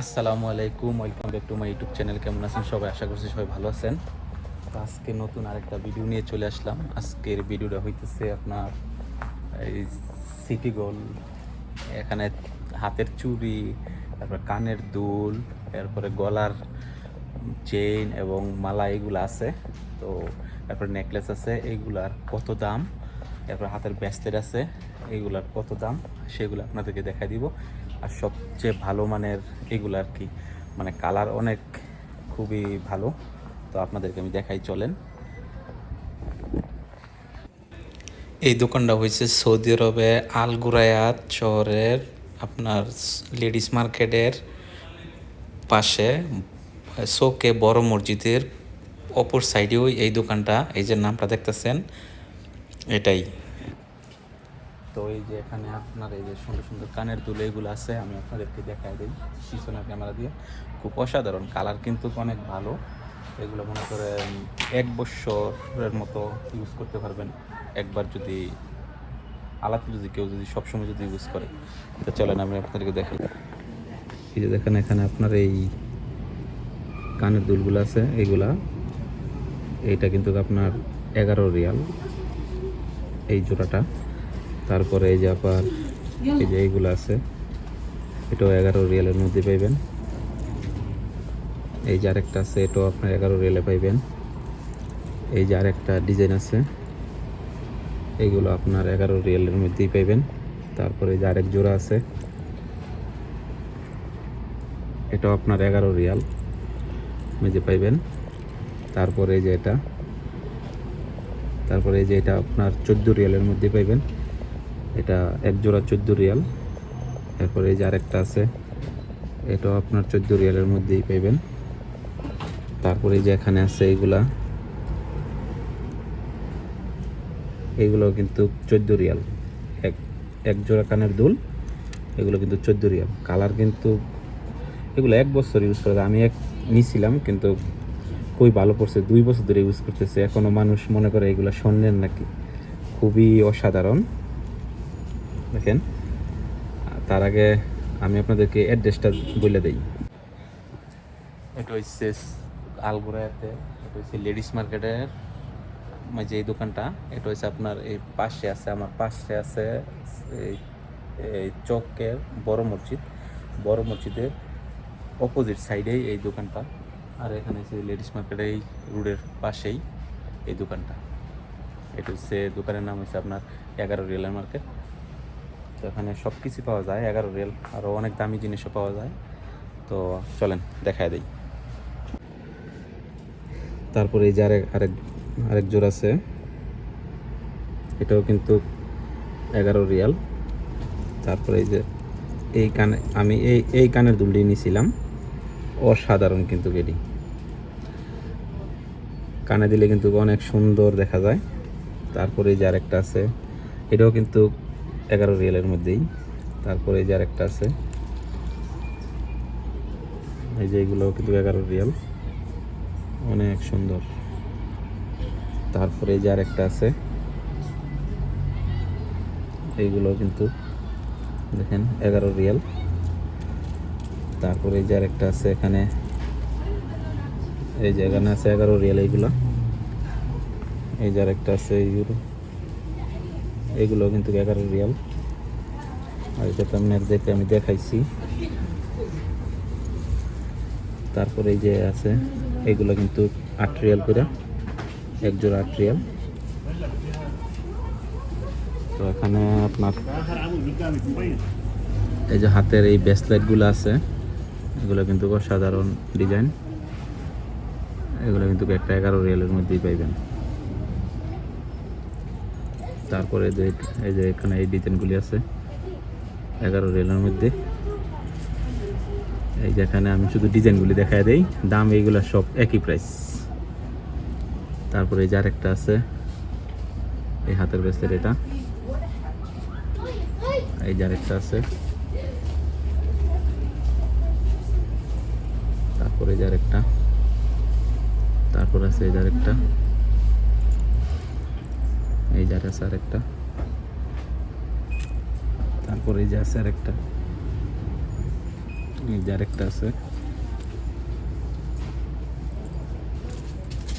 আসসালামু আলাইকুম welcome back to my YouTube channel কেমন আছেন সবাই? আশা করছি সবাই ভালো আছেন। তো আজকে নতুন আরেকটা ভিডিও নিয়ে চলে আসলাম। আজকের ভিডিওটা হইতেছে আপনার এই সিটি গোল এখানে হাতের চুড়ি, তারপর কানের দুল, এরপরে গলার চেইন এবং মালা এগুলো আছে। তো তারপরে নেকলেস আছে এইগুলার কত দাম? এরপর হাতের ব্যাস্টের আছে এইগুলার কত দাম? সেগুলো আপনাদেরকে দেখাই দিব। আর সবচেয়ে ভালো মানের এগুলো আর কি। মানে কালার অনেক খুবই ভালো। তো আপনাদেরকে আমি দেখাই, চলেন। এই দোকানটা হয়েছে সৌদি আরবে আলগুরায়াত শহরের আপনার লেডিস মার্কেটের পাশে শোকে বড় মসজিদের অপর সাইডেও এই দোকানটা, এই যে নামটা দেখতেছেন, এটাই। তো এই যে এখানে আপনার এই যে সুন্দর সুন্দর কানের দুল এগুলো আছে, আমি আপনাদেরকে দেখাই দিই। পিছনের ক্যামেরা দিয়ে। খুব অসাধারণ। কালার কিন্তু অনেক ভালো। এগুলো মনে করেন এক বছরের মতো ইউজ করতে পারবেন। একবার যদি আলাদা যদি কেউ যদি সবসময় যদি ইউজ করে। তো চলেন আমি আপনাদেরকে দেখাই। এই যে দেখেন এখানে আপনার এই কানের দুলগুলো আছে এইগুলা এইটা কিন্তু আপনার এগারো রিয়াল। এই জোড়াটা। তারপরে এই যে আবার এই যে এইগুলো আছে, এটাও এগারো রিয়ালের মধ্যে পাইবেন। এই যে আরেকটা আছে, এটাও আপনার এগারো রিয়ালে পাইবেন। এই যে আরেকটা ডিজাইন আছে এইগুলো আপনার এগারো রিয়ালের মধ্যেই পাইবেন। তারপরে যে আরেক জোড়া আছে, এটাও আপনার এগারো রিয়াল মধ্যে পাইবেন। তারপরে এই যে এটা, তারপরে এই যে এটা আপনার চোদ্দ রিয়ালের মধ্যে পাইবেন। এটা এক জোড়া চোদ্দ রিয়াল। এরপরে এই যে আরেকটা আছে, এটাও আপনার চোদ্দ রিয়ালের মধ্যেই পাইবেন। তারপরে যে এখানে আছে এইগুলা এইগুলো কিন্তু চোদ্দ রিয়াল। এক এক জোড়া কানের দুল, এগুলো কিন্তু চোদ্দ রিয়াল। কালার কিন্তু এগুলো এক বছর ইউজ করে, আমি এক নিছিলাম, কিন্তু খুবই ভালো পড়ছে, দুই বছর ধরে ইউজ করতেছে। এখনও মানুষ মনে করে এগুলো স্বর্ণের নাকি? খুবই অসাধারণ। দেখেন। তার আগে আমি আপনাদেরকে অ্যাড্রেসটা বলে দিই। এটা হচ্ছে আলগুড়াতে, এটা হচ্ছে লেডিস মার্কেটের যে দোকানটা, এটা হচ্ছে আপনার এই পাশে আছে, আমার পাশে আছে এই এই চকের বড় মসজিদ। বড় মসজিদের অপোজিট সাইডেই এই দোকানটা, আর এখানে হচ্ছে লেডিস মার্কেট এই রোডের পাশেই এই দোকানটা। এটা হচ্ছে দোকানের নাম হচ্ছে আপনার এগারো রিয়েলের মার্কেট। তো এখানে সব কিছু পাওয়া যায়, এগারো রিয়েল আরও অনেক দামি জিনিসও পাওয়া যায়। তো চলেন, দেখায় দেই। তারপরে এই যে আরেক আরেক আরেক জোর আছে। এটাও কিন্তু এগারো রিয়াল। তারপরে এই যে এই কানে, আমি এই এই কানের দুলটি নিয়েছিলাম অসাধারণ কিন্তু এটি কানে দিলে কিন্তু অনেক সুন্দর দেখা যায়। তারপরে এই যে আরেকটা আছে। এটাও কিন্তু এগারো রিয়ালের মধ্যেই। তারপরে এই যে আরেকটা আছে। এই যে এগুলোও কিন্তু এগারো রিয়াল। অনেক সুন্দর। তারপরে এই যে আরেকটা আছে। এইগুলো কিন্তু দেখেন এগারো রিয়াল। তারপরে এই যে আরেকটা আছে এখানে। এই যে এখানে আছে এগারো রিয়াল এইগুলো। এই যে আরেকটা আছে এইগুলো এইগুলো কিন্তু এগারো রিয়াল। আর এটা তো আপনাদেরকে আমি দেখাইছি। তারপরে এই যে আছে, এগুলো কিন্তু আট রিয়াল করে। এক জোড়া আট রিয়াল। তো এখানে আপনার এই যে হাতের এই ব্রেসলেটগুলো আছে, এগুলো কিন্তু অসাধারণ ডিজাইন এগুলো কিন্তু একটা এগারো রিয়ালের মধ্যেই পাইবেন। তারপরে এই যে এখানে এই ডিজাইনগুলি আছে, এগারো রেলের মধ্যে। এই যে এখানে আমি শুধু ডিজাইনগুলি দেখাই দেই, দাম এইগুলো সব একই প্রাইস তারপরে এই যে আরেকটা আছে, এই হাতের ব্রেসলেট এটা। এই যে আরেকটা আছে। তারপরে যে আরেকটা। তারপর আছে এই যে আরেকটা। জার আছে আরেকটা। তারপরে এই যে আছে আরেকটা। এই যে আরেকটা আছে।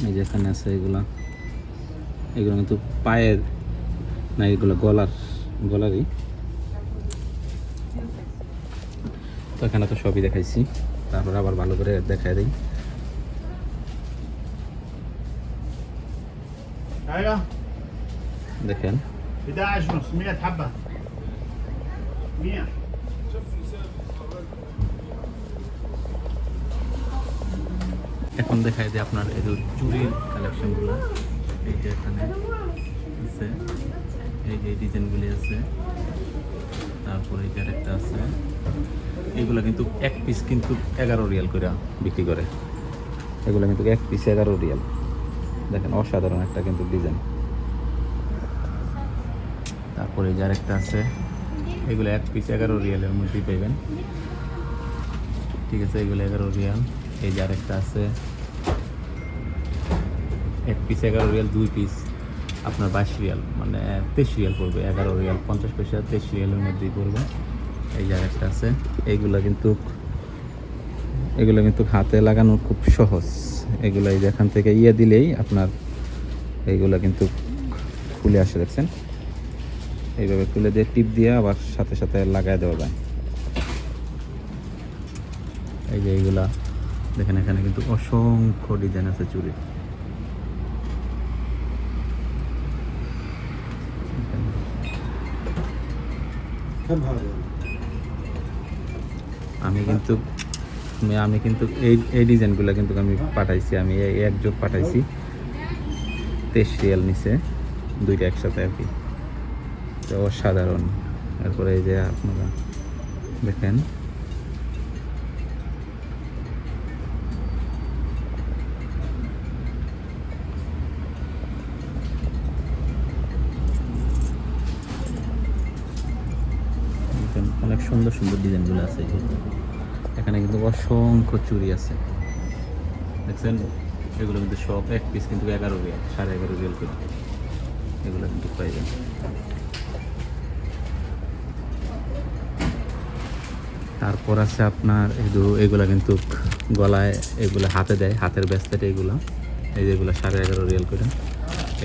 এই যে এখানে আছে এগুলা। এগুলো কিন্তু পায়ের না, এগুলো গলার, গলারই। তো এখানে তো সবই দেখাইছি। তারপরে আবার ভালো করে দেখাই দিই। দেখেন। এখন দেখাই যে আপনার এই যে কালেকশন কালেকশনগুলো এই যে এখানে আছে এই যে ডিজাইনগুলি আছে তারপরে এই ক্যারেক্টার আছে এগুলো কিন্তু এক পিস কিন্তু এগারো রিয়াল করে বিক্রি করে। এগুলো কিন্তু এক পিস এগারো রিয়াল। দেখেন অসাধারণ একটা কিন্তু ডিজাইন। তারপরে এই যে আরেকটা আছে, এগুলো এক পিস এগারো রিয়ালের মধ্যেই পাইবেন। ঠিক আছে, এগুলো এগারো রিয়াল। এই যে আরেকটা আছে, এক পিস এগারো রিয়াল, দুই পিস আপনার বাইশ রিয়াল মানে তেইশ রিয়াল পড়বে, এগারো রিয়াল, পঞ্চাশ পয়সা তেইশ রিয়ালের মধ্যেই পড়বে। এই যে আরেকটা আছে, এইগুলো কিন্তু এগুলো কিন্তু হাতে লাগানো খুব সহজ। এগুলো এই যে এখান থেকে ইয়ে দিলেই আপনার এইগুলো কিন্তু খুলে আসে, দেখছেন? এইভাবে তুলে দিয়ে টিপ দিয়ে আবার সাথে সাথে লাগাই দেওয়া যায়। এই যে এইগুলা দেখেন এখানে কিন্তু অসংখ্য ডিজাইন আছে চুড়ি আমি কিন্তু আমি- কিন্তু এই এই ডিজাইনগুলো কিন্তু আমি পাঠাইছি আমি এই এক জোট পাঠাইছি। তেইশ রিয়াল নিচে দুইটা একসাথে আর কি। তো অসাধারণ। তারপরে এই যে আপনারা দেখেন। অনেক সুন্দর সুন্দর ডিজাইনগুলো আছে এখানে কিন্তু অসংখ্য চুরি আছে। দেখছেন? এগুলো কিন্তু সব এক পিস কিন্তু এগারো রিয়াল, সাড়ে এগারো রিয়াল এগুলো কিন্তু পাইবেন। তারপর আছে আপনার এগুলো এগুলো কিন্তু গলায় এগুলো হাতে দেয়, হাতের ব্যাসলেট এগুলো। এই যেগুলো সাড়ে এগারো রিয়াল করে।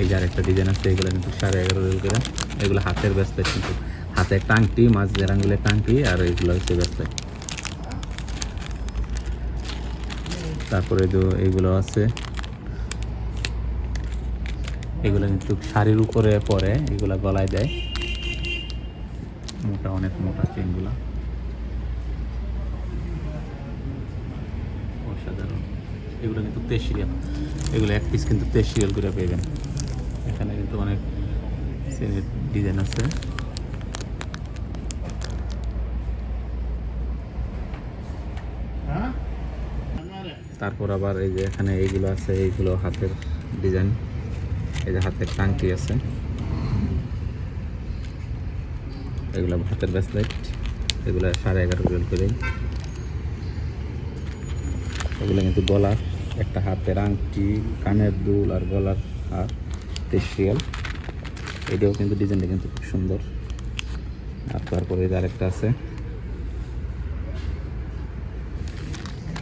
এই যে আরেকটা ডিজাইন আছে, এগুলো কিন্তু সাড়ে এগারো রিয়াল করে। এগুলো হাতের ব্যাসলেট কিন্তু। হাতে একটা আংটি মাছ জেরাঙ্গুলের একটা আংটি আর এগুলো হচ্ছে ব্যাসলেট তারপরে এইগুলো আছে। এগুলো কিন্তু শাড়ির উপরে পরে এগুলো গলায় দেয়। মোটা, অনেক মোটা চেনগুলো অসাধারণ এগুলো কিন্তু তেইশ রিয়াল এগুলো এক পিস কিন্তু তেইশ রিয়াল করে পেবেন এখানে কিন্তু অনেক চেনের ডিজাইন আছে। তারপর আবার এই যে এখানে এইগুলো আছে এইগুলো হাতের ডিজাইন এই যে হাতের টাংটি আছে। এগুলো হাতের ব্রেসলেট এগুলো সাড়ে এগারো রিয়াল করে। এগুলো কিন্তু গলার। একটা হাতের আংটি, কানের দুল আর গলার হার রিয়াল। এটাও কিন্তু ডিজাইনটা কিন্তু খুব সুন্দর। আর তারপরে আরেকটা আছে।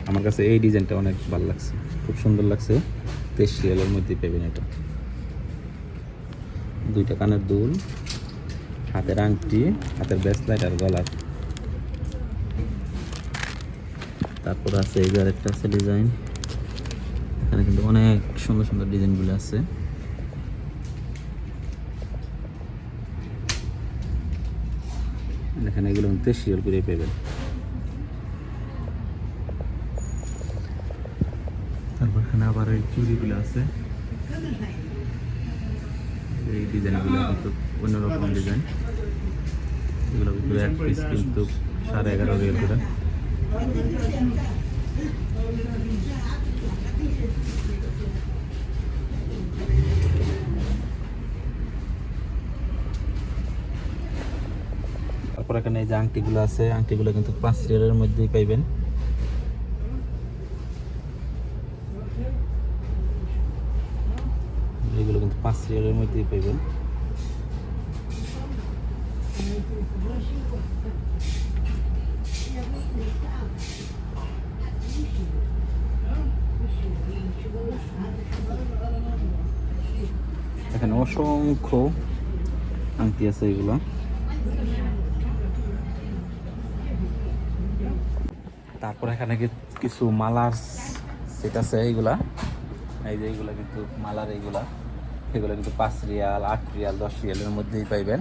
আমার কাছে এই ডিজাইনটা অনেক ভালো লাগছে। খুব সুন্দর লাগছে। রিয়ালের মধ্যে পেবেন এটা। দুইটা কানের দুল, হাতের আংটি, হাতের ব্রেসলাইট আর গলার। তারপর আছে এই যে আরেকটা আছে ডিজাইন এখানে কিন্তু অনেক সুন্দর সুন্দর ডিজাইনগুলো আছে। এখানে এগুলো তেইশ রিয়াল করে পেবেন। তারপর এখানে আবার এই চুড়িগুলো আছে। এই ডিজাইনগুলো কিন্তু অন্যরকম ডিজাইন। এগুলো কিন্তু এক পিস কিন্তু সাড়ে এগারো রিয়াল করে। তারপর এখানে এই যে আংটিগুলো আছে, আংটিগুলো কিন্তু পাঁচ রিয়ালের মধ্যেই পাইবেন। এগুলো কিন্তু পাঁচ রিয়ালের মধ্যেই পাইবেন। এখানে অসংখ্য আংটি আছে এগুলো। তারপর এখানে কিছু মালার সেট আছে এইগুলা। এই যে এইগুলা কিন্তু মালার এইগুলা। এগুলো কিন্তু পাঁচ রিয়াল, আট রিয়াল, দশ রিয়ালের মধ্যেই পাইবেন।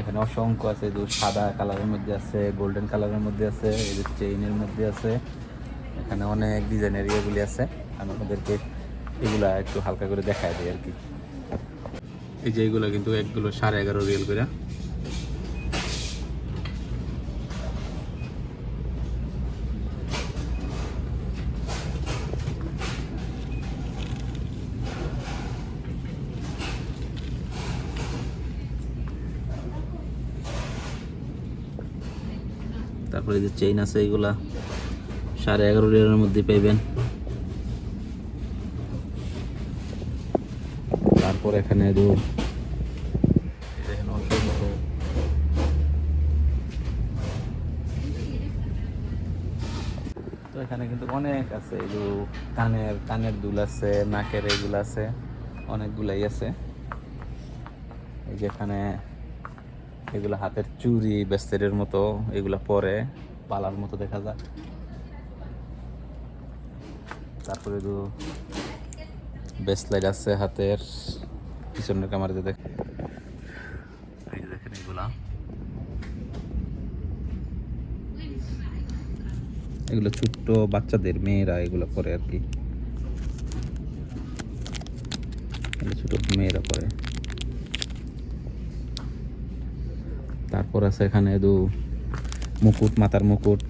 এখানে অসংখ্য আছে যে সাদা কালারের মধ্যে আছে, গোল্ডেন কালারের মধ্যে আছে, এই যে চেইনের মধ্যে আছে। এখানে অনেক ডিজাইনের ইয়েগুলি আছে। আমি আপনাদেরকে এগুলা একটু হালকা করে দেখাই দিই আর কি। এই যে এইগুলো কিন্তু একগুলো সাড়ে এগারো রিয়াল করে। তারপরে যে চেইন আছে, এগুলা সাড়ে এগারো রিয়ালের মধ্যে পাইবেন। তারপর এখানে এখানে তো এখানে কিন্তু অনেক আছে, এই কানের কানের দুল আছে, নাকের এগুলো আছে, অনেকগুলাই আছে। এই যে এখানে এগুলো হাতের চুরি বেস্তের মতো, এগুলো পরে পালার মতো দেখা যায়। তারপরে দু বেসলাইট আছে হাতের, পিছনের ক্যামেরাতে দেখ যে দেখেন এগুলা। এগুলো ছোট্ট বাচ্চাদের, মেয়েরা এগুলো পরে আর কি। ছোট মেয়েরা পরে। তারপর আছে এখানে দু মুকুট মাথার মুকুট,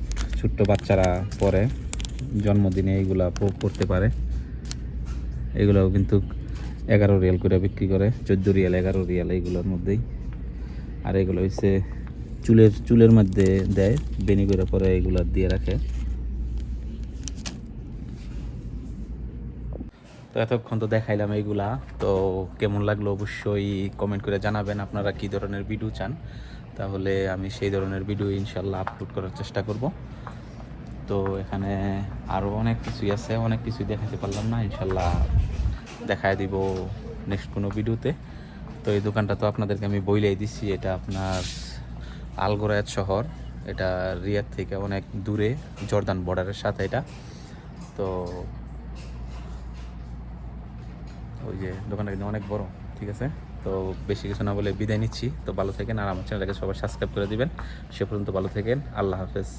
ছোট্ট বাচ্চারা পরে, জন্মদিনে এইগুলা প- পড়তে পারে। এগুলোও কিন্তু এগারো রিয়াল করে বিক্রি করে, চোদ্দ রিয়াল, এগারো রিয়াল এইগুলোর মধ্যেই। আর এগুলো হচ্ছে চুলের চুলের মধ্যে দেয়, বেনি করে পরে এগুলো দিয়ে রাখে। তো এতক্ষণ তো দেখাইলাম এইগুলা, তো কেমন লাগল অবশ্যই কমেন্ট করে জানাবেন, আপনারা কি ধরনের ভিডিও চান? তাহলে আমি সেই ধরনের ভিডিও ইনশাল্লাহ আপলোড করার চেষ্টা করব। তো এখানে আরও অনেক কিছুই আছে, অনেক কিছুই দেখাতে পারলাম না ইনশাল্লাহ দেখায় দিব নেক্সট কোনো ভিডিওতে তো এই দোকানটা তো আপনাদেরকে আমি বইলেই দিচ্ছি এটা আপনার আলগোরায়াত শহর, এটা রিয়াদ থেকে অনেক দূরে, জর্দান বর্ডারের সাথে এটা। তো ওই যে দোকানটা কিন্তু অনেক বড়, ঠিক আছে? তো বেশি কিছু না বলে বিদায় নিচ্ছি। তো ভালো থাকেন আর আমার চ্যানেলটাকে সবাই সাবস্ক্রাইব করে দিবেন। সে পর্যন্ত ভালো থাকেন। আল্লাহ হাফেজ।